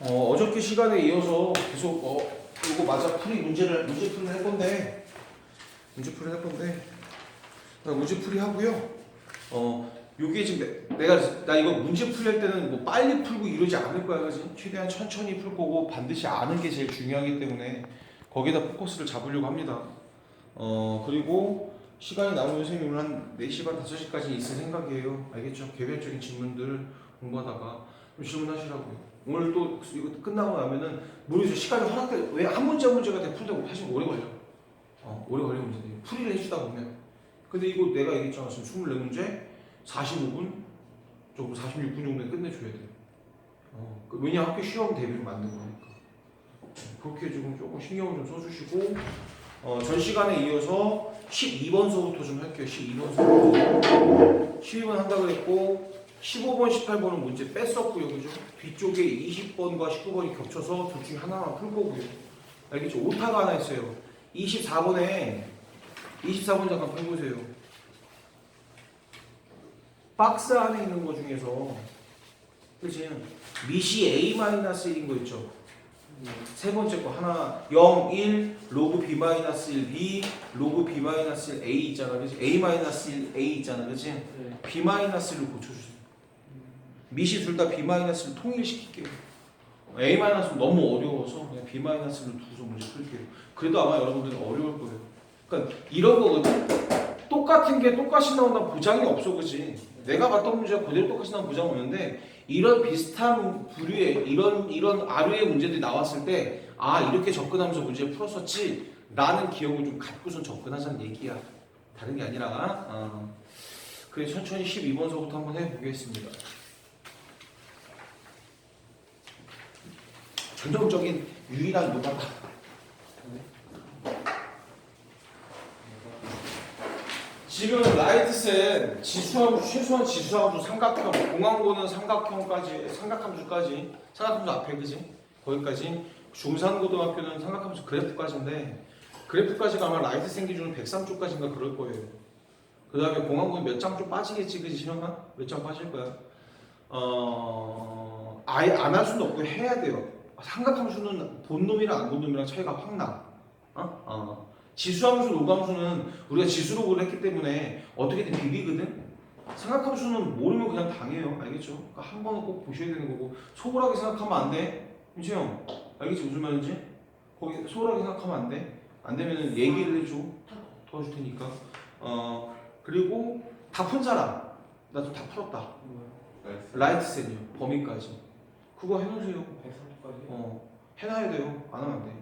어, 어저께 시간에 이어서 계속 어, 이거 맞아 풀이 문제를 문제 풀이를 할 건데 문제 풀이를 할 건데 나 문제 풀이 하고요. 어, 요게 지금 내, 내가 나 이거 문제 풀이 할 때는 뭐 빨리 풀고 이러지 않을 거야, 그지? 최대한 천천히 풀 거고 반드시 아는 게 제일 중요하기 때문에 거기다 포커스를 잡으려고 합니다. 어, 그리고 시간이 남으면 선생님 오늘 한 4시 반 5시까지 있을 생각이에요. 알겠죠? 개별적인 질문들 공부하다가 좀 질문하시라고요. 오늘 또 이거 끝나고 나면은 모르겠어요. 시간이 허락돼 왜 한 문제 한 문제가 다 풀다 보면 사실 오래 걸려. 어, 오래 걸리는 문제들. 풀이를 해주다 보면. 근데 이거 내가 얘기했잖아. 지금 24문제 45분 조금 46분 정도에 끝내줘야 돼. 어, 그 왜냐 학교 시험 대비로 만든 거니까. 그렇게 조금 조금 신경을 좀 써주시고 어, 전 시간에 이어서 12번 서부터 좀 할게요. 12번 서부터 12번 한다 그랬고 15번, 18번은 문제 뺐었고요. 그죠? 뒤쪽에 20번과 19번이 겹쳐서 둘 중에 하나만 풀 거고요. 알겠죠? 오타가 하나 있어요. 24번에 24번 잠깐 펴보세요. 박스 안에 있는 거 중에서 그치? 미시 A-1인 거 있죠? 세 번째 거 하나 0, 1, 로그 B-1, B, 로그 B-1 A 있잖아. 그치? A-1 A 있잖아. 그치? 네. B-를 고쳐주세요. 미시 둘 다 B-를 통일시킬게요. A-는 너무 어려워서 그냥 B-를 두서 문제 풀게요. 그래도 아마 여러분들은 어려울 거예요. 그러니까 이런 거거든. 똑같은 게 똑같이 나온다 보장이 없어, 그지? 내가 봤던 문제가 그대로 똑같이 나온 보장 없는데 이런 비슷한 부류의 이런 이런 아류의 문제들이 나왔을 때 아 이렇게 접근하면서 문제를 풀었었지 라는 기억을 좀 갖고선 접근하자는 얘기야. 다른 게 아니라 어. 그래 천천히 12번서부터 한번 해보겠습니다. 전형적인 유일한 노가다. 지금 라이트셋 지수함수 최소한 지수함수 삼각형 공항고는 삼각형까지 삼각함수까지 삼각함수 앞에 그지 거기까지 중산고등학교는 삼각함수 그래프까지인데 그래프까지가 아마 라이트셋 기준으로 103쪽까지인가 그럴 거예요. 그 다음에 공항고는 몇 장 좀 빠지겠지 그지 시험아 몇장 빠질 거야. 어 아예 안 할 수는 없고 해야 돼요. 삼각함수는 본놈이랑 안 본놈이랑 차이가 확 나. 어? 어. 지수함수, 노감수는 우리가 지수로그를 했기 때문에 어떻게든 비비거든. 삼각함수는 모르면 그냥 당해요. 알겠죠? 그러니까 한 번은 꼭 보셔야 되는 거고 소홀하게 생각하면 안 돼. 민채형, 알겠지 무슨 말인지? 거기 소홀하게 생각하면 안 돼. 안 되면은 얘기를 해줘. 도와줄 테니까. 어 그리고 다 푼 사람, 나 좀 다 풀었다. 라이트 셋이요. 범위까지. 그거 해놓으세요. 103까지. 어, 해놔야 돼요. 안 하면 안 돼.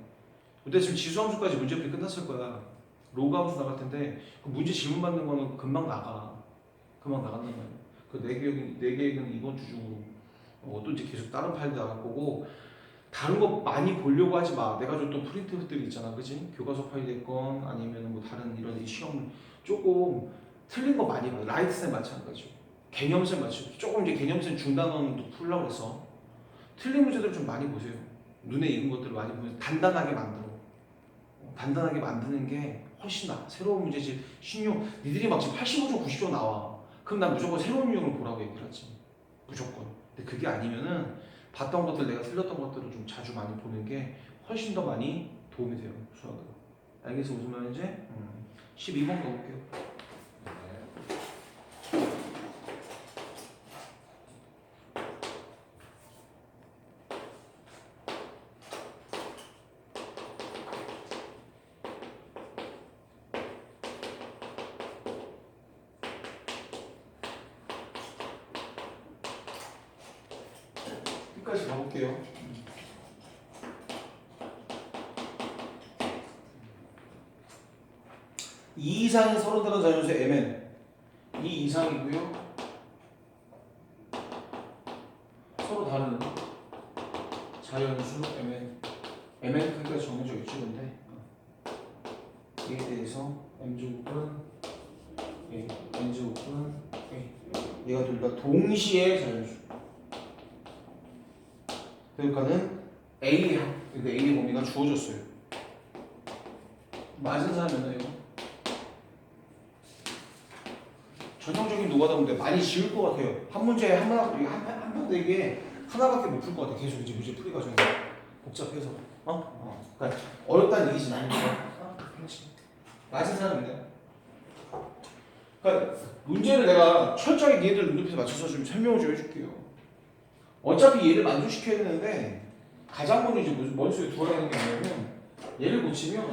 근데 지금 지수함수까지 문제풀이 끝났을 거야. 로그 함수 나갈 텐데 그 문제 질문 받는 거는 금방 나가. 금방 나간단 말이야. 그내 계획은 내 계획은 이번 주 중으로 어, 어떤지 계속 다른 파일 나갈 거고 다른 거 많이 보려고 하지 마. 내가 줬던 프린트들이 있잖아, 그지? 교과서 파일 됐건 아니면 뭐 다른 이런 시험 조금 틀린 거 많이 봐. 라이트쌤 마찬가지고 개념쌤 마찬가지고 조금 이제 개념쌤 중단원도 풀려고 그래서 틀린 문제들 좀 많이 보세요. 눈에 익은 것들을 많이 보면 단단하게 만들어. 어, 단단하게 만드는 게 훨씬 나. 새로운 문제집 신용 니들이 막 지금 85점 90점 나와. 그럼 난 무조건 새로운 유형을 보라고 얘기를 하지. 무조건. 근데 그게 아니면은 봤던 것들 내가 틀렸던 것들을 좀 자주 많이 보는 게 훨씬 더 많이 도움이 돼요 수학은. 알겠어 무슨 말인지? 음. 12번 가볼게요. 2 이상이 서로 다른 자연수 mn 2 이상이고요. 서로 다른 자연수 mn mn 크기가 정해져 있죠, 근데 이에 대해서 m 제곱은 a, n 제곱은 a 얘가 둘 다 동시에 자연수. 그러니까는 a 그 a 범위가 주어졌어요. 맞은 사람은 a 전형적인 노가다인데 많이 지울 것 같아요. 한 문제에 한번 한번 되게 하나밖에 못 풀 것 같아. 계속 이제 문제 풀이 과정이 복잡해서. 어? 어. 그러니까 어렵다는. 어? 그렇지. 맞은 사람인데. 그러니까 문제를 내가 철저하게 얘들 눈높이에 맞춰서 좀 설명을 좀 해줄게요. 어차피 얘를 만족시켜야 되는데 가장 먼저 이제 머릿속에 두어야 되는 게 뭐냐면 얘를 고치면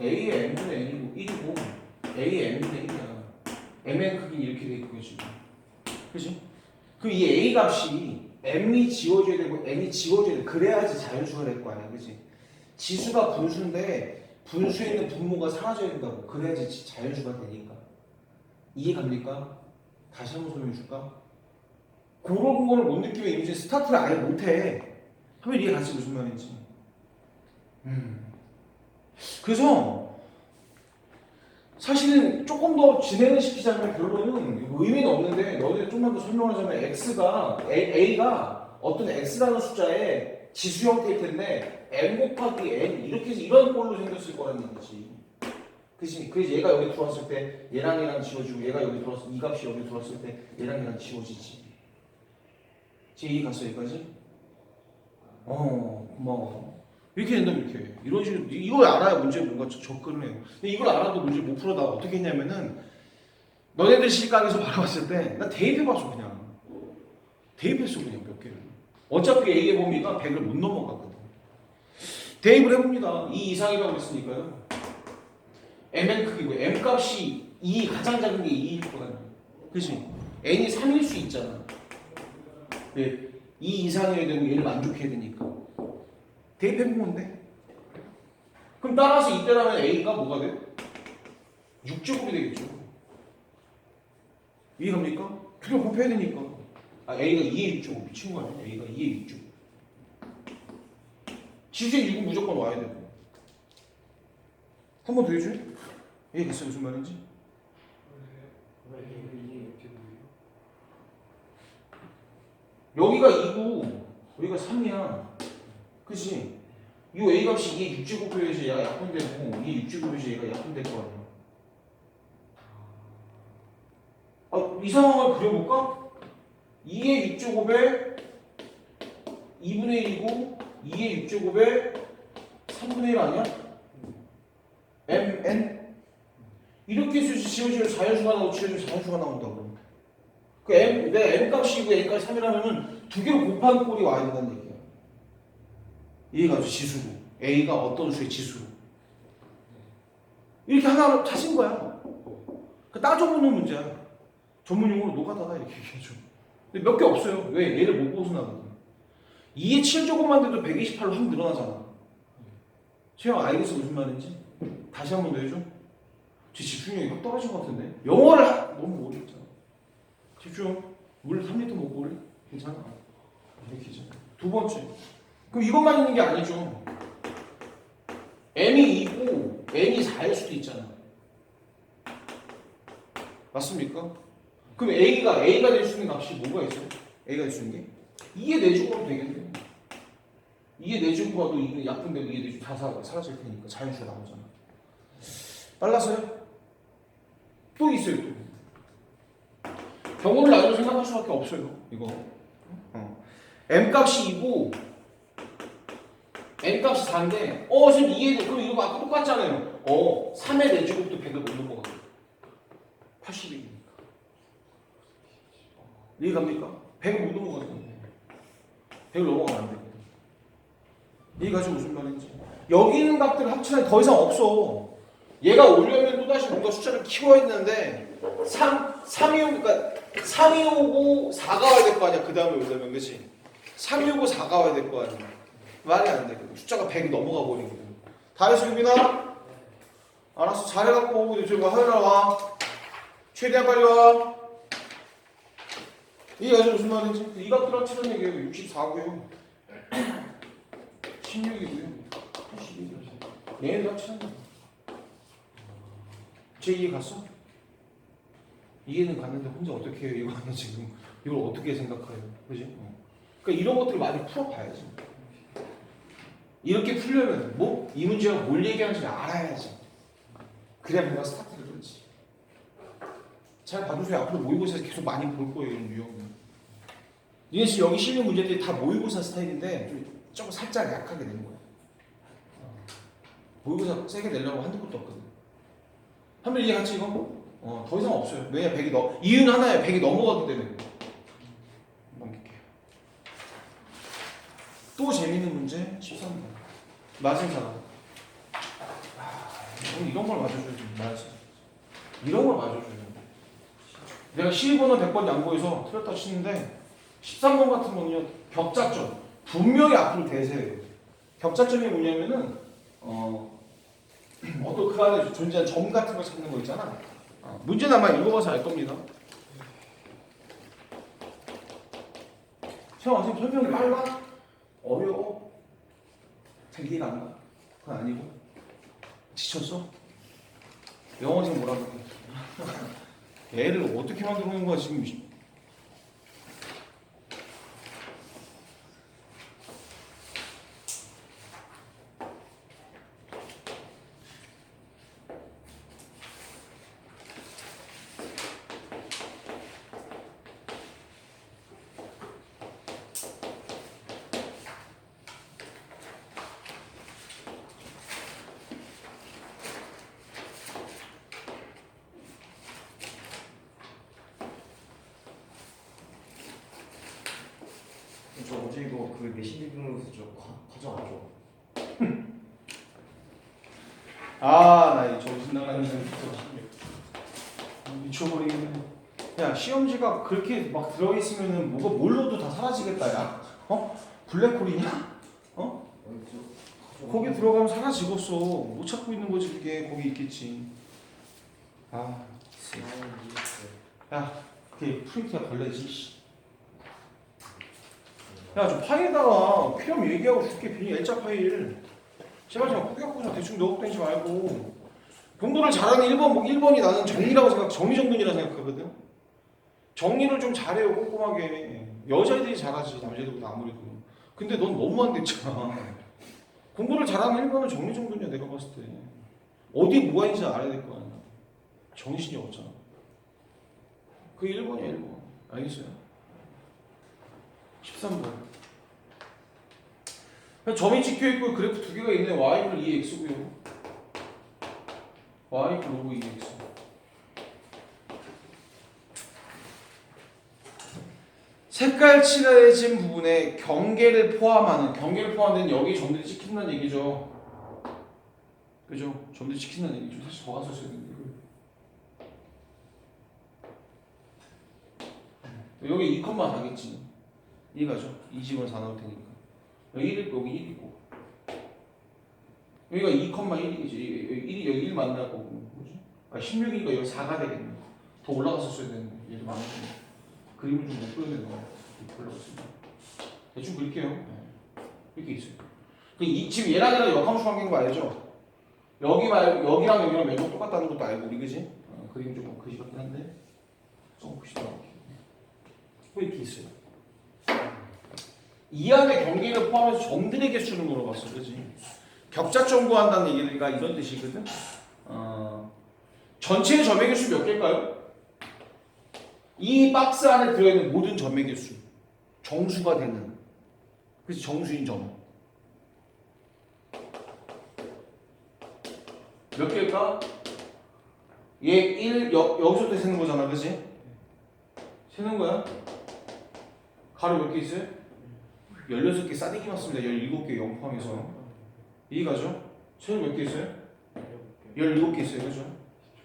A의 M분의 N이고 1이고 A의 M분의 1이야. Mn 크기 이렇게 돼 있고 지금. 그지? 그럼 이 A 값이 M이 지워져야 되고 N이 지워져야 돼. 그래야지 자연수가 될 거 아니야. 그지? 지수가 분수인데 분수에 있는 분모가 사라져야 된다고. 그래야지 지- 자연수가 되니까. 이해 갑니까? 다시 한번 설명해 줄까? 그런 거를 못 느끼면 이제 스타트를 아예 못 해. 하면 이해 가지 무슨 말인지. 음. 그래서 사실은 조금 더 진행을 시키자면 결론은 의미는 없는데 너희들 좀만 더 설명하자면 x가 a, 가 어떤 x라는 숫자의 지수 형태일 텐데 n 곱하기 n 이렇게 해서 이런 꼴로 생겼을 거라는 얘기지. 그치? 그래서 얘가 여기 들어왔을 때 얘랑 얘랑 지워지고 얘가 여기 들어왔을 이 값이 여기 들어왔을 때 얘랑 얘랑 지워지지. 제 이해 갔어 여기까지? 어 고마워. 이렇게 된다면 이렇게 이런 식으로 이걸 알아야 문제 뭔가 좀 접근을 해요. 근데 이걸 알아도 문제 못 풀어다 어떻게 했냐면은 너네들 시각에서 바라봤을 때 나 대입해봤어 그냥 대입했어 그냥 몇 개를. 어차피 A의 범위가 100을 못 넘어가거든. 대입을 해봅니다. 2 이상이라고 했으니까요. mn 크기고 m 값이 2 가장 작은 게 2일 거거든요. 그치? n이 3일 수 있잖아. 네. 2 이상이어야 되고 얘를 만족해야 되니까. 대입해보면 돼. 그럼 따라서 이때라면 a가 뭐가 돼? 6제곱이 되겠죠. 이해갑니까? 그냥 곱해야 되니까. 아, a가 2의 6제곱 미친 거 아니야? a가 2의 6제곱. 지수의 6은 무조건 와야 되고. 한 번 더 해줘. 이해됐어 무슨 말인지? 여기가 2고 여기가 3이야. 그치? 이 A 값이 이게 6 제곱표에서 얘가 약분되고 이게 6 제곱에서 얘가 약분될 거 아니야. 아, 이 상황을 그려볼까? 2의 6제곱에 2분의 1이고 2의 6제곱에 3분의 1 아니야? mn? 이렇게 해서 지워지면 자연수가 나오고 지워지면 자연수가 나온다고. 그 m, 내 m 값이 고 n 값이 3이라면은 두 개를 곱한 꼴이 와야 된다는 얘기 아주 지수로. A가 어떤 수의 지수로. 이렇게 하나 찾은 거야. 그 따져보는 문제야. 전문용어로 노가다다 이렇게 얘기해줘. 근데 몇 개 없어요. 왜? 얘를 못 벗어나거든. 2의 7제곱만 돼도 128로 확 늘어나잖아. 채영 알겠어 무슨 말인지? 다시 한 번 더 해줘. 제 집중력이 확 떨어진 것 같은데? 영어를 하... 너무 모르겠잖아. 집중. 물 3리터 먹고 올래? 괜찮아. 이렇게 죠. 두 번째. 그럼 이것만 있는 게 아니죠. m이 2고 n이 4일 수도 있잖아. 맞습니까? 그럼 a가 a가 될 수 있는 값이 뭐가 있어요? a가 될 수 있는 게 2의 내주고도 되겠네요. 2의 내주고 봐도 2는 약분되고 2의 내주 다 사- 사라질 테니까 자연수가 나오잖아. 빨랐어요? 또 있어요. 또. 경우를 나중에 생각할 수밖에 없어요. 이거. 어. m 값이 2고 n 값이 4인데 어 지금 2에 그럼 이거 아까 똑같잖아요. 어 3의 내주곱도 100을 못 넘어가. 80이니까. 이해 갑니까? 100을 못 넘어가거든요. 100을 넘어가면 안 되거든. 이해가지 무슨 말인지. 여기 있는 값들 합치면 더 이상 없어. 얘가 오려면 또다시 뭔가 숫자를 키워야 되는데 3, 3이 오, 그러니까 3이 오고 4가 와야 될 거 아니야. 그 다음에 오려면 그치? 3이 오고 4가 와야 될 거 아니야. 말이 안 되거든. 숫자가 100이 넘어가 버리거든. 다 했어, 유빈아? 알았어. 잘해갖고 저기 화요일 날 와. 최대한 빨리 와. 이게 아주 무슨 말인지? 이 값들 합치는 얘기예요. 64고요. 16이고요. 82고요. 얘네들 합치는 거. 제 이해 갔어? 이해는 갔는데 혼자 어떻게 해요? 이거 하나 지금 이걸 어떻게 생각해요? 그지? 어. 그러니까 이런 것들을 많이 풀어봐야지. 이렇게 풀려면 뭐? 이 문제가 뭘 얘기하는지 알아야지. 그래야 뭔가 스타트를 그렇지. 잘 봐주세요. 앞으로 모의고사에서 계속 많이 볼 거예요, 이런 유형은. 니네 지금 여기 실린 문제들이 다 모의고사 스타일인데 좀, 좀 살짝 약하게 된 거야. 어. 모의고사 세게 내려고 한두 것도 없거든. 한번 이해갔지 이거? 어, 더 이상 없어요. 왜냐 100이 넘 이유는 하나야 100이 넘어가기 때문에. 넘길게요. 또 재밌는 문제 13번. 맞은 사람. 아, 형 이런 걸 맞아줘야지. 맞아. 이런 걸 맞아줘야 돼. 내가 12번은 100번 양보해서 틀렸다 치는데 13번 같은 거는요 격자점 분명히 앞으로 대세예요. 격자점이 뭐냐면은 어 어떤 그 안에 존재하는 점 같은 거 찾는 거 있잖아. 어, 문제는 아마 읽어봐서 알 겁니다. 형 선생님 설명이 빨라? 어려워? 잘 이해가 안 가? 그건 아니고 지쳤어? 영어 지금 뭐라 그래? 애를 어떻게 만들어 놓은 거야 지금 저 어제 이거 그 내신 비교로서 저 과- 과정 알죠? 아나 정신 나가는 생각 미쳐버리겠네 야 시험지가 그렇게 막 들어있으면은 뭐가 뭘로도 다 사라지겠다 야 어? 블랙홀이냐? 어? 거기 들어가면 사라지겠어 못 찾고 있는 거지 그게 거기 있겠지 아 야, 그게 프린트가 걸레지. 씨. 야, 저 파일에다가 필요하면 얘기하고 줄게. 괜히 L자 파일. 제발 좀 꾸겨꾸겨 대충 넣고 다니지 말고. 공부를 잘하는 1번, 뭐 1번이 나는 정리라고 생각, 정리정돈이라 생각하거든. 정리를 좀 잘해요, 꼼꼼하게. 여자애들이 잘하지, 남자애들보다 아무래도. 근데 넌 너무 안 됐잖아. 공부를 잘하는 1번은 정리정돈이야, 내가 봤을 때. 어디에 뭐가 있는지 알아야 될 거 아니야. 정신이 없잖아. 그 1번이야 1번 알겠어요? 13번 점이 찍혀 있고 그래프 두 개가 있네 y 플 2x고요 y 플 2x 색깔 칠해진 부분에 경계를 포함하는 경계를 포함된 여기 점들이 찍힌다는 얘기죠 그죠? 점들이 찍힌다는 얘기죠 사실 더 가서 써야 되는데. 여기 2컷만 가겠지. 이해가죠? 20은 4 나올 테니까. 여기 1 있고, 여기 1 있고. 여기가 2컷만 1이겠지. 여기 1이 여기 1 만날 거고. 뭐지? 아, 16이니까 여기 4가 되겠네. 더 올라갔었어야 되는데. 얘도 많았네. 그림을 좀 못 그려내는 거 올라갔습니다. 대충 그릴게요. 네. 이렇게 있어요. 그 이, 지금 얘랑 얘랑 역함수 관계인 거 알죠? 여기 말 여기랑 여기랑 면적 똑같다는 것도 알고 우리 그지? 어, 그림 좀 그지 같긴 한데 좀 봅시다. 뭐 이렇게 있어요. 이 안에 경계를 포함해서 점들의 개수를 물어봤어, 그지? 격자점 구한다는 얘기가 이런 뜻이거든. 어, 전체의 점의 개수 몇 개일까요? 이 박스 안에 들어있는 모든 점의 개수, 정수가 되는, 그래서 정수인 점. 몇 개일까? 얘 1, 여, 여기서부터 세는 거잖아, 그지? 세는 거야? 가로 몇 개 있어요? 16개 싸대기 맞습니다. 17개 0 포함해서. 이해가죠? 세는 몇개 있어요? 17개 있어요. 그죠?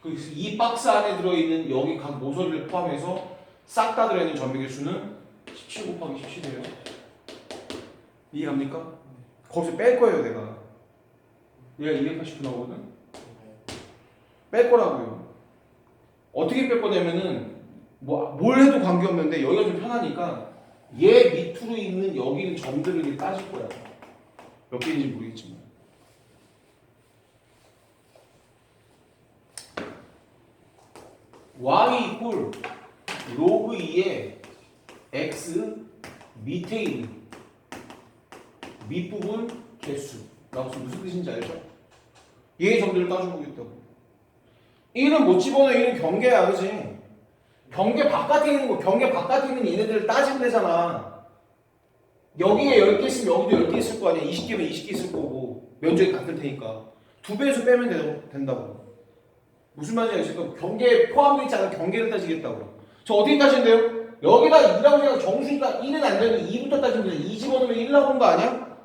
그래서 이 박스 안에 들어있는 여기 각 모서리를 포함해서 싹 다 들어있는 점의 개수는 17 곱하기 17이에요. 이해갑니까? 거기서 뺄 거예요, 내가. 얘가 280 나오거든? 뺄 거라고요. 어떻게 뺄 거냐면은 뭐 뭘 해도 관계없는데 여기가 좀 편하니까 얘 밑으로 있는 여기 있는 점들을 따질 거야. 몇 개인지 모르겠지만. y 이꼴 로그 2의 x 밑에 있는 밑부분 개수 해서 무슨 뜻인지 알죠? 얘의 점들을 따져보겠다고 1은 못 집어넣어 1은 경계야 그지? 경계 바깥에 있는 거 경계 바깥에 있는 얘네들을 따지면 되잖아 여기에 10개 있으면 여기도 10개 있을 거 아니야. 20개면 20개 있을 거고 면적이 같을 테니까 두 배수 빼면 되- 된다고. 무슨 말인지 알겠어요? 경계 포함되어 있지 않은 경계를 따지겠다고. 저 어떻게 따진대요? 여기다 2라고 생각 정수니까 1은 안 되는 2부터 따지면 돼. 2 집어넣으면 1 나오는 거 아니야?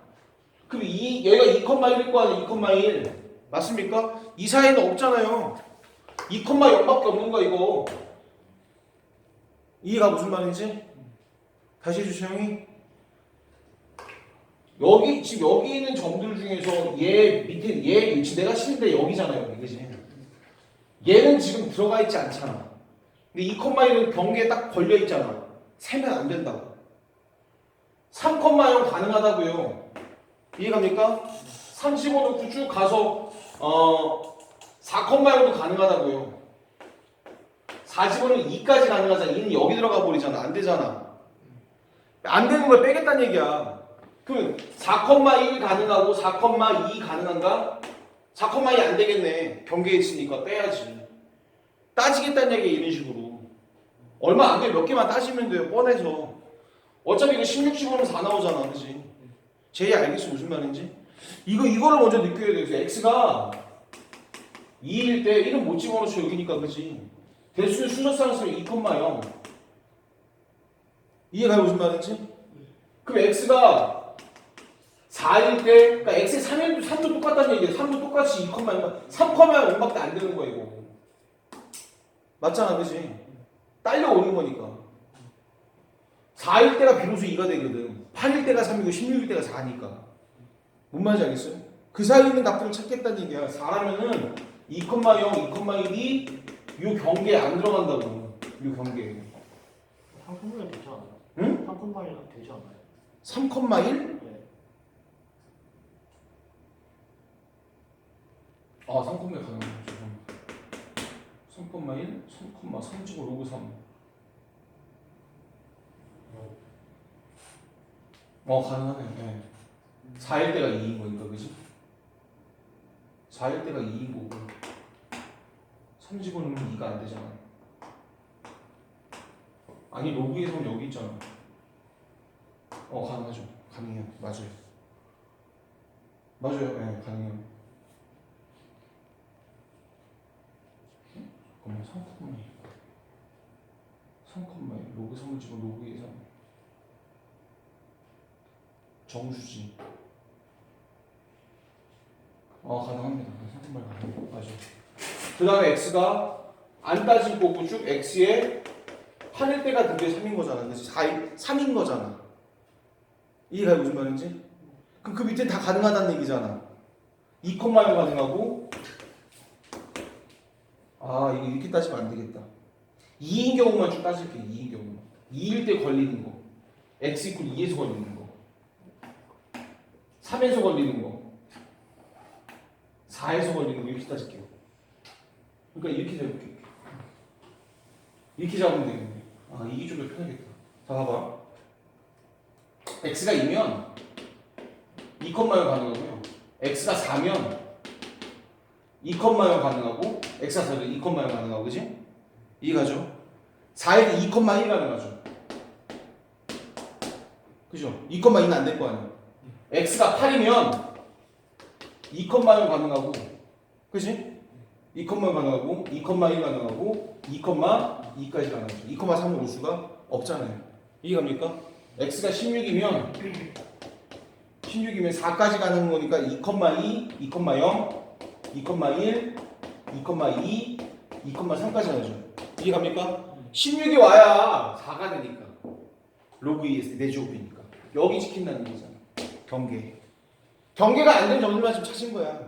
그럼 2, 여기가 2,1일 거 아니야? 2,1. 맞습니까? 이 사이에는 없잖아요. 2,0밖에 없는 거 이거. 이해가 무슨 말인지? 다시 해주세요 형이. 여기 지금 여기 있는 점들 중에서 얘 밑에 얘 위치 내가 치는데 여기잖아요 여기 그지? 얘는 지금 들어가 있지 않잖아. 근데 2,1은 경계에 딱 걸려 있잖아. 세면 안 된다고. 3,0 가능하다고요. 이해갑니까? 35도 쭉 가서 어 4,0도 가능하다고요. 40원은 2까지 가능하잖아. 2는 여기 들어가 버리잖아. 안 되잖아. 안 되는 걸 빼겠다는 얘기야. 그4,1 가능하고 4,2 가능한가? 4,2 안 되겠네. 경계에 있으니까 빼야지. 따지겠다는 얘기야 이런 식으로. 얼마 안 돼. 몇 개만 따지면 돼요. 뻔해서. 어차피 이거 16, 15는 4 나오잖아. 그지? 제이 알겠어 무슨 말인지? 이거 이거를 먼저 느껴야 돼. 그래서 x가 2일 때 1은 못 집어넣죠 여기니까 그지? 대수의 순서상 쓰면 2,0 이해가요 무슨 말인지? 그럼 x가 4일 때 그러니까 x의 3일 3도 똑같다는 얘기예요. 3도 똑같이 2, 2 3, 5밖에 안 되는 거야 이거. 맞잖아 그지? 딸려오는 거니까. 4일 때가 비로소 2가 되거든. 8일 때가 3이고 16일 때가 4니까. 뭔 말인지 알겠어요? 그 사이에 있는 값들을 찾겠다는 얘기야. 4라면은 2,0, 2,1이 요 경계에 안 들어간다고. 요 경계에. 상품만 되지 않아요? 응? 상품만이 되지 않아요? 3,1? 네. 아, 3,1 가능해요. 잠깐만. 3,1, 3,3 찍어 로그 3. 어, 가능하네. 네. 4일 때가 2인 거니까, 그지? 4일 때가 2인 거고. 3 집어넣으면 2가 안 되잖아. 아니, 로그에서는 여기 있잖아. 어, 가능하죠. 가능해요. 맞아요. 맞아요. 네, 가능해요. 잠깐만, 3콤마 3콤마 로그 3을 집어 로그 2 3 정수지. 어, 가능합니다. 3콤마 가능. 맞아요. 그 다음에 x가 안 따질 거고 쭉 x에 8일 때가 드디어 3인 거잖아. 그래서 4일, 3인 거잖아. 이해가 무슨 말인지? 그럼 그 밑에 다 가능하다는 얘기잖아. 2,0 가능하고 아 이거 이렇게 따지면 안 되겠다. 2인 경우만 쭉 따질게. 2인 경우만. 2일 때 걸리는 거. x 이퀄 2에서 걸리는 거. 3에서 걸리는 거. 4에서 걸리는 거 이렇게 따질게요. 그러니까 이렇게 잡을게. 이렇게 잡으면 되겠네. 아 이게 좀더 편하겠다. 자 봐봐. x가 2면 2,0 가능하고요. x가 4면 2,0 가능하고 x가 4면 2,0 가능하고 그지? 이해가죠? 4에도 2,1 가능하죠. 그죠? 2,2는 안 될 거 아니야. x가 8이면 2,1 가능하고 그지? 2,1 가능하고 2,1 가능하고 2,2까지 가능하죠. 2,3을 올 수가 없잖아요. 이해갑니까? x가 16이면 16이면 4까지 가는 거니까 2,2, 2,0, 2,1, 2,2, 2,3까지 하죠. 이해갑니까? 16이 와야 4가 되니까. 로그 2에서 내주업이니까. 여기 지킨다는 얘기잖아. 경계. 경계가 안 된 점들만 지금 찾은 거야.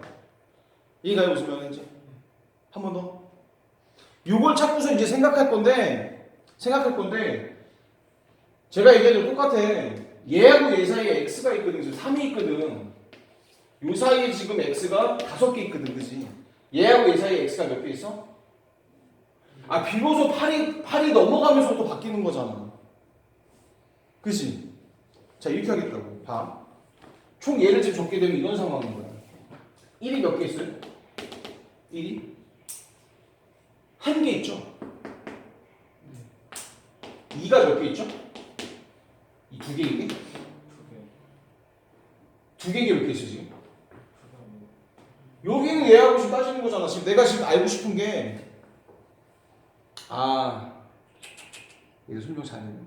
이해가요? 무슨 말인지? 한 번 더. 요걸 찾고서 이제 생각할 건데, 생각할 건데, 제가 얘기해도 똑같아. 얘하고 얘 사이에 x가 있거든. 지금 3이 있거든. 요 사이에 지금 x가 다섯 개 있거든. 그지? 얘하고 얘 사이에 x가 몇 개 있어? 아, 비로소 8이, 8이 넘어가면서 또 바뀌는 거잖아. 그지? 자, 이렇게 하겠다고. 봐. 총 얘를 지금 적게 되면 이런 상황인 거야. 1이 몇 개 있어요? 1이? 한 개 있죠? 2가 몇 개 있죠? 이 두개 있니? 두 개인 게몇개 있어 지금? 여기는 얘하고 지금 따지는 거잖아. 지금 내가 지금 알고 싶은 게 아, 이거 설명 잘했네.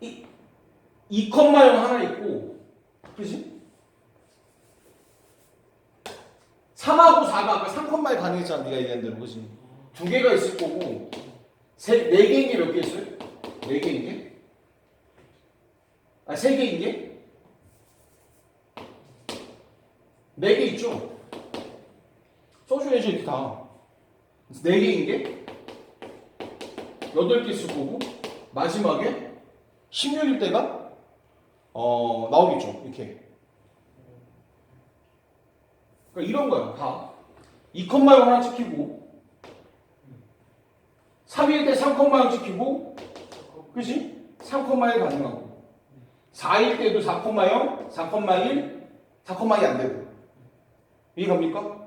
네. 2컴마 0 하나 있고, 그지? 3하고 4가 아까 3컴마에 가능했잖아. 네가 얘기한 대로, 그지? 두 개가 있을 거고, 세, 네 개인 게 몇 개 있어요? 네 개인 게? 아, 세 개인 게? 네 개 있죠? 써줘야지, 이렇게 다. 네 개인 게? 여덟 개 있을 거고, 마지막에 16일 때가 어 나오겠죠 이렇게 그러니까 이런 거야 다 2컴마 0 하나 찍히고 3일 때 3컴마 0 찍히고 그지? 3컴마 1 가능하고 4일 때도 4컴마 0 4컴마 1 4컴마 2안 되고 이해갑니까?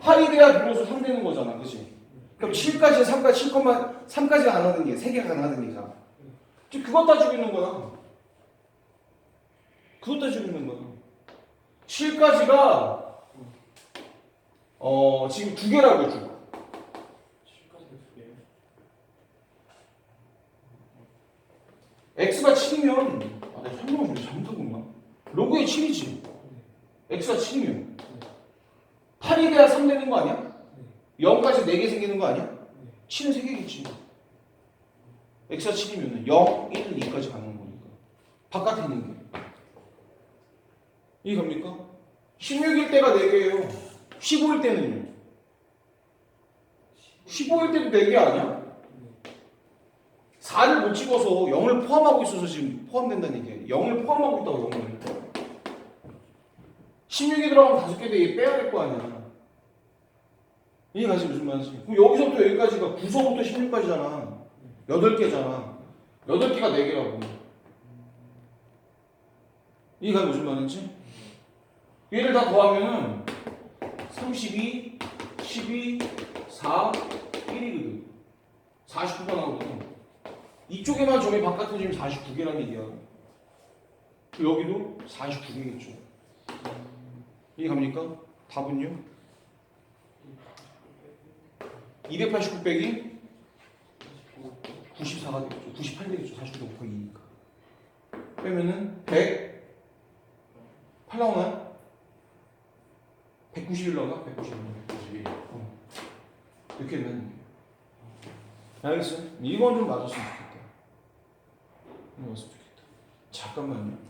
8이 돼야 비로소 3 되는 거잖아 그지? 그럼 7까지 3까지 7컴마 3까지가 가능하는 게 3개가 가능하는 게잖아 지금 그것 따지고 있는 거야. 그것 따지고 있는 거야. 7까지가 어 지금 두 개라고 해줘. 7까지 두 개. x가 7이면 아 내가 설명을 왜 잘못하고 있나? 로그에 7이지. x가 7이면 8이 돼야 3 되는 거 아니야? 0까지 4개 생기는 거 아니야? 7은 3개겠지. x가 7이면 0, 1, 2까지 가는 거니까. 바깥에 있는 게. 이해갑니까? 16일 때가 4개예요. 15일 때는요. 15일 때도 4개 아니야? 4를 못 집어서 0을 포함하고 있어서 지금 포함된다는 얘기예요. 0을 포함하고 있다고 0을. 16이 들어가면 5개 돼. 얘 빼야 될 거 아니야. 이해가지 무슨 말인지. 그럼 여기서부터 여기까지가 9서부터 16까지잖아. 8개잖아. 8개가 4개라고. 이해가 무슨 말인지? 얘를 다 더하면은 32, 12, 4, 1이거든. 49가 나오거든. 이쪽에만 점이 바깥에 지금 49개라는 얘기야. 여기도 49개겠죠. 이해 갑니까? 답은요? 289 빼기 94가 되겠죠. 98 되겠죠. 49도 곱하기 2니까. 빼면은 100 8 나오나요? 191 나오나? 191 191 어. 이렇게 되는 게 알겠어요? 이건 좀 맞았으면 좋겠다 맞았으면 좋겠다 잠깐만요